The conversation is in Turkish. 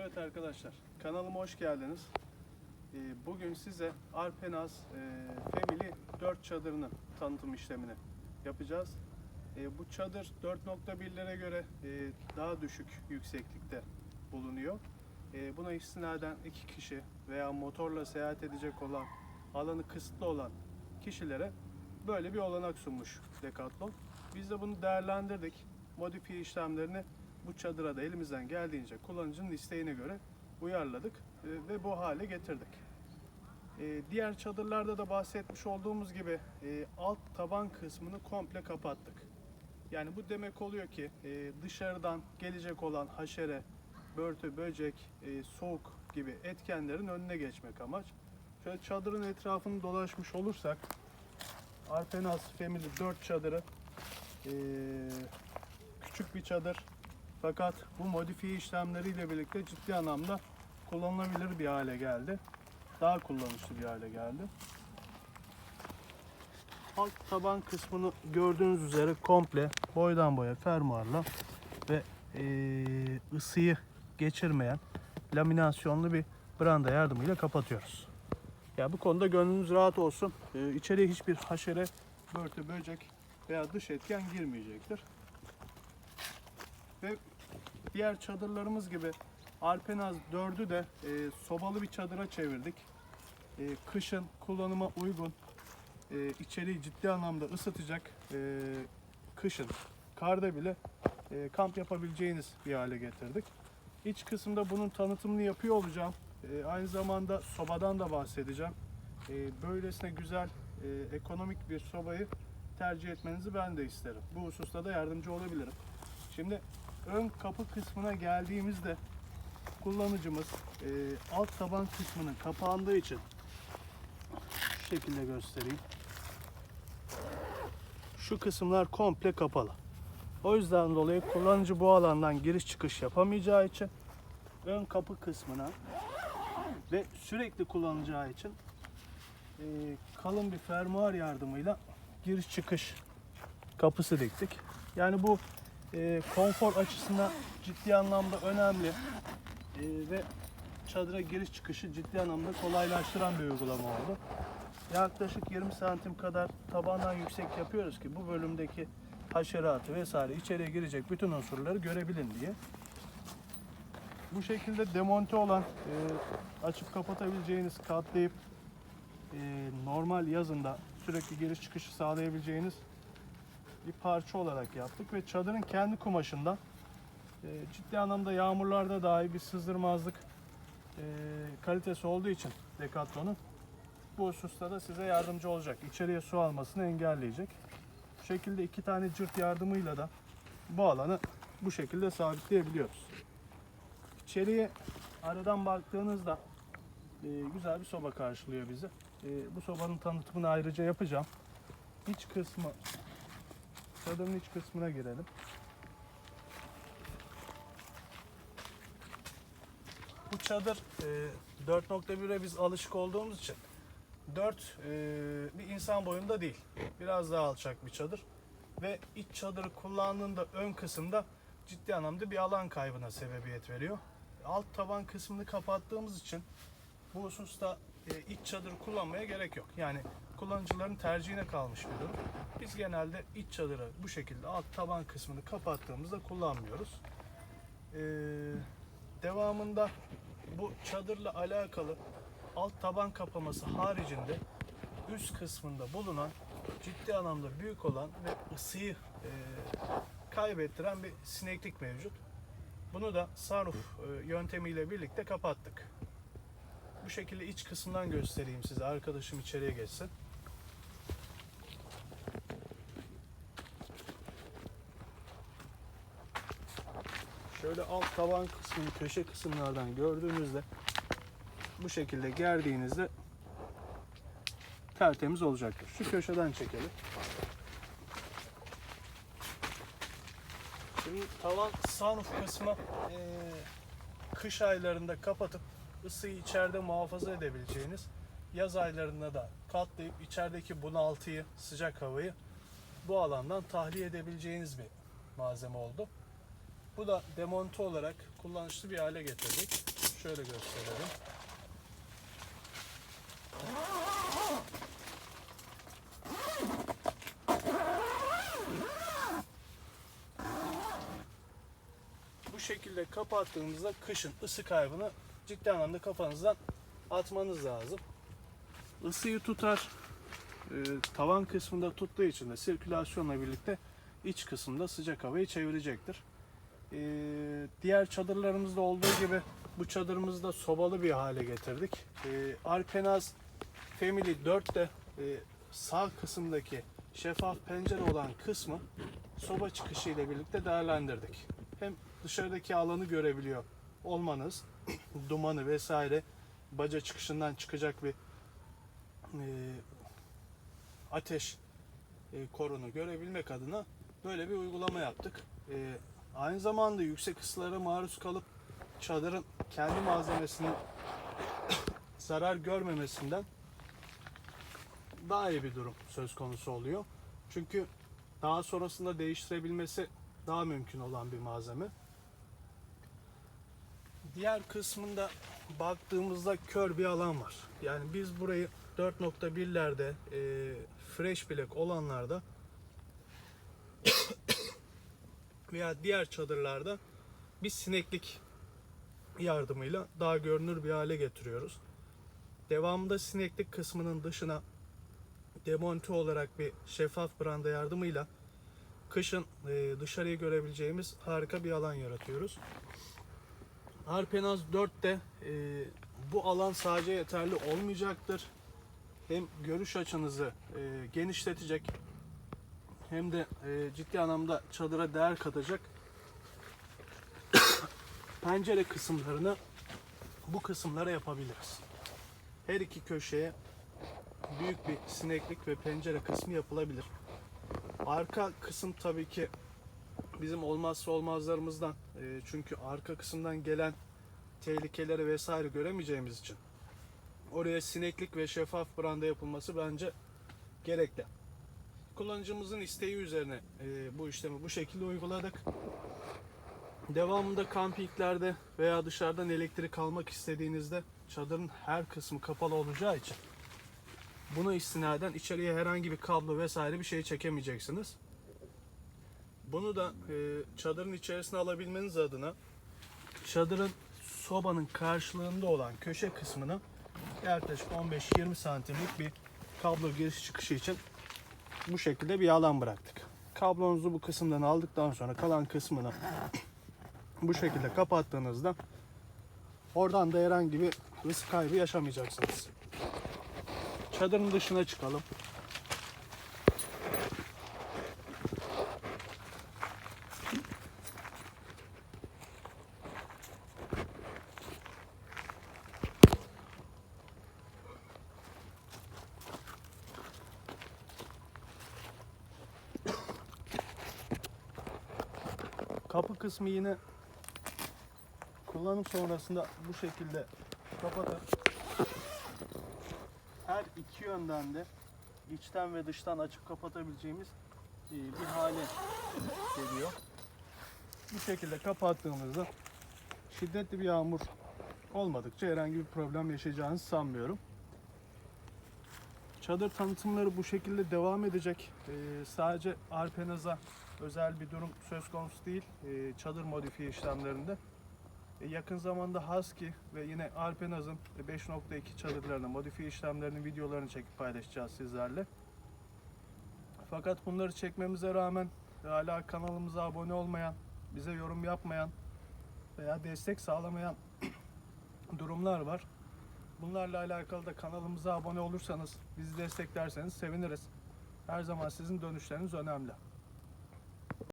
Evet arkadaşlar, kanalıma hoş geldiniz. Ee, Bugün size Arpenaz e, Family 4 çadırının tanıtım işlemini yapacağız. E, Bu çadır 4.1'lere göre e, daha düşük yükseklikte bulunuyor. Buna istinaden iki kişi veya motorla seyahat edecek olan, alanı kısıtlı olan kişilere böyle bir olanak sunmuş Decathlon. Biz de bunu değerlendirdik. Modifiye işlemlerini bu çadıra da elimizden geldiğince kullanıcının isteğine göre uyarladık e, ve bu hale getirdik. E, Diğer çadırlarda da bahsetmiş olduğumuz gibi e, alt taban kısmını komple kapattık. Yani bu demek oluyor ki dışarıdan gelecek olan haşere, börtü, böcek, soğuk gibi etkenlerin önüne geçmek amaç. Şöyle çadırın etrafını dolaşmış olursak Arpenaz Family 4 çadırı küçük bir çadır fakat bu modifiye işlemleriyle birlikte ciddi anlamda kullanılabilir bir hale geldi. Daha kullanışlı bir hale geldi. Alt taban kısmını gördüğünüz üzere komple boydan boya fermuarla ve eee, ısıyı geçirmeyen laminasyonlu bir branda yardımıyla kapatıyoruz. Ya bu konuda gönlünüz rahat olsun. Ee, içeriye hiçbir haşere, börtü, böcek veya dış etken girmeyecektir. Ve diğer çadırlarımız gibi Alpenaz 4'ü de e, sobalı bir çadıra çevirdik. E, kışın kullanıma uygun, e, içeriği ciddi anlamda ısıtacak, e, kışın karda bile e, kamp yapabileceğiniz bir hale getirdik. İç kısımda bunun tanıtımını yapıyor olacağım. E, aynı zamanda sobadan da bahsedeceğim. E, böylesine güzel, e, ekonomik bir sobayı tercih etmenizi ben de isterim. Bu hususta da yardımcı olabilirim. Şimdi ön kapı kısmına geldiğimizde kullanıcımız e, alt taban kısmının kapandığı için şu şekilde göstereyim. Şu kısımlar komple kapalı. O yüzden dolayı kullanıcı bu alandan giriş çıkış yapamayacağı için ön kapı kısmına ve sürekli kullanacağı için e, kalın bir fermuar yardımıyla giriş çıkış kapısı diktik. Yani bu e, konfor açısından ciddi anlamda önemli E, ve çadıra giriş çıkışı ciddi anlamda kolaylaştıran bir uygulama oldu. Yaklaşık 20 santim kadar tabandan yüksek yapıyoruz ki bu bölümdeki haşeratı vesaire içeriye girecek bütün unsurları görebilin diye. Bu şekilde demonte olan e, açıp kapatabileceğiniz katlayıp e, normal yazında sürekli giriş çıkışı sağlayabileceğiniz bir parça olarak yaptık ve çadırın kendi kumaşından e, ciddi anlamda yağmurlarda dahi bir sızdırmazlık e, kalitesi olduğu için Decathlon'un bu hususta da size yardımcı olacak. İçeriye su almasını engelleyecek. Bu şekilde iki tane cırt yardımıyla da bu alanı bu şekilde sabitleyebiliyoruz. İçeriye aradan baktığınızda e, güzel bir soba karşılıyor bizi. E, bu sobanın tanıtımını ayrıca yapacağım. İç kısmı, çadırın iç kısmına girelim. Bu çadır e, 4.1'e biz alışık olduğumuz için 4 e, bir insan boyunda değil. Biraz daha alçak bir çadır. Ve iç çadırı kullandığında ön kısımda ciddi anlamda bir alan kaybına sebebiyet veriyor. Alt taban kısmını kapattığımız için bu hususta e, iç çadır kullanmaya gerek yok. Yani kullanıcıların tercihine kalmış bir durum. Biz genelde iç çadırı bu şekilde alt taban kısmını kapattığımızda kullanmıyoruz. Ee, devamında bu çadırla alakalı alt taban kapaması haricinde üst kısmında bulunan ciddi anlamda büyük olan ve ısıyı e, kaybettiren bir sineklik mevcut. Bunu da sunroof e, yöntemiyle birlikte kapattık. Bu şekilde iç kısımdan göstereyim size. Arkadaşım içeriye geçsin. Şöyle alt taban kısmını köşe kısımlardan gördüğünüzde bu şekilde gerdiğinizde tertemiz olacaktır. Şu köşeden çekelim. Şimdi tavan sunroof kısmı eee, kış aylarında kapatıp ısıyı içeride muhafaza edebileceğiniz yaz aylarında da katlayıp içerideki bunaltıyı, sıcak havayı bu alandan tahliye edebileceğiniz bir malzeme oldu. Bu da demonte olarak kullanışlı bir hale getirdik. Şöyle gösterelim. Bu şekilde kapattığınızda kışın ısı kaybını ciddi anlamda kafanızdan atmanız lazım. Isıyı tutar. e, tavan kısmında tuttuğu için de sirkülasyonla birlikte iç kısımda sıcak havayı çevirecektir. E, diğer çadırlarımızda olduğu gibi bu çadırımızı da sobalı bir hale getirdik. E, Arpenaz Family 4'te e, sağ kısımdaki şeffaf pencere olan kısmı soba çıkışı ile birlikte değerlendirdik. Hem dışarıdaki alanı görebiliyor olmanız, dumanı vesaire baca çıkışından çıkacak bir e, ateş e, korunu görebilmek adına böyle bir uygulama yaptık. E, aynı zamanda yüksek ısılara maruz kalıp çadırın kendi malzemesinin zarar görmemesinden daha iyi bir durum söz konusu oluyor. Çünkü daha sonrasında değiştirebilmesi daha mümkün olan bir malzeme. Diğer kısmında baktığımızda kör bir alan var. Yani biz burayı 4.1'lerde e, fresh black olanlarda veya diğer çadırlarda bir sineklik yardımıyla daha görünür bir hale getiriyoruz. Devamında sineklik kısmının dışına demonte olarak bir şeffaf branda yardımıyla kışın e, dışarıyı görebileceğimiz harika bir alan yaratıyoruz. Arpenaz 4'te e, bu alan sadece yeterli olmayacaktır. Hem görüş açınızı e, genişletecek hem de e, ciddi anlamda çadıra değer katacak pencere kısımlarını bu kısımlara yapabiliriz. Her iki köşeye büyük bir sineklik ve pencere kısmı yapılabilir. Arka kısım tabii ki bizim olmazsa olmazlarımızdan. E, çünkü arka kısımdan gelen tehlikeleri vesaire göremeyeceğimiz için oraya sineklik ve şeffaf branda yapılması bence gerekli. Kullanıcımızın isteği üzerine e, bu işlemi bu şekilde uyguladık. Devamında kampiklerde veya dışarıdan elektrik almak istediğinizde çadırın her kısmı kapalı olacağı için buna istinaden içeriye herhangi bir kablo vesaire bir şey çekemeyeceksiniz. Bunu da e, çadırın içerisine alabilmeniz adına çadırın sobanın karşılığında olan köşe kısmına yaklaşık 15-20 santimlik bir kablo giriş çıkışı için bu şekilde bir alan bıraktık. Kablonuzu bu kısımdan aldıktan sonra kalan kısmını bu şekilde kapattığınızda oradan da herhangi bir ısı kaybı yaşamayacaksınız. Çadırın dışına çıkalım. Kapı kısmı yine kullanım sonrasında bu şekilde kapatıp her iki yönden de içten ve dıştan açıp kapatabileceğimiz e, bir hale geliyor. Bu şekilde kapattığımızda şiddetli bir yağmur olmadıkça herhangi bir problem yaşayacağınızı sanmıyorum. Çadır tanıtımları bu şekilde devam edecek. Ee, sadece Arpenaz'a özel bir durum söz konusu değil. Ee, çadır modifiye işlemlerinde. E, yakın zamanda Husky ve yine Alpenaz'ın 5.2 çadırlarına modifiye işlemlerinin videolarını çekip paylaşacağız sizlerle. Fakat bunları çekmemize rağmen hala kanalımıza abone olmayan, bize yorum yapmayan veya destek sağlamayan durumlar var. Bunlarla alakalı da kanalımıza abone olursanız, bizi desteklerseniz seviniriz. Her zaman sizin dönüşleriniz önemli.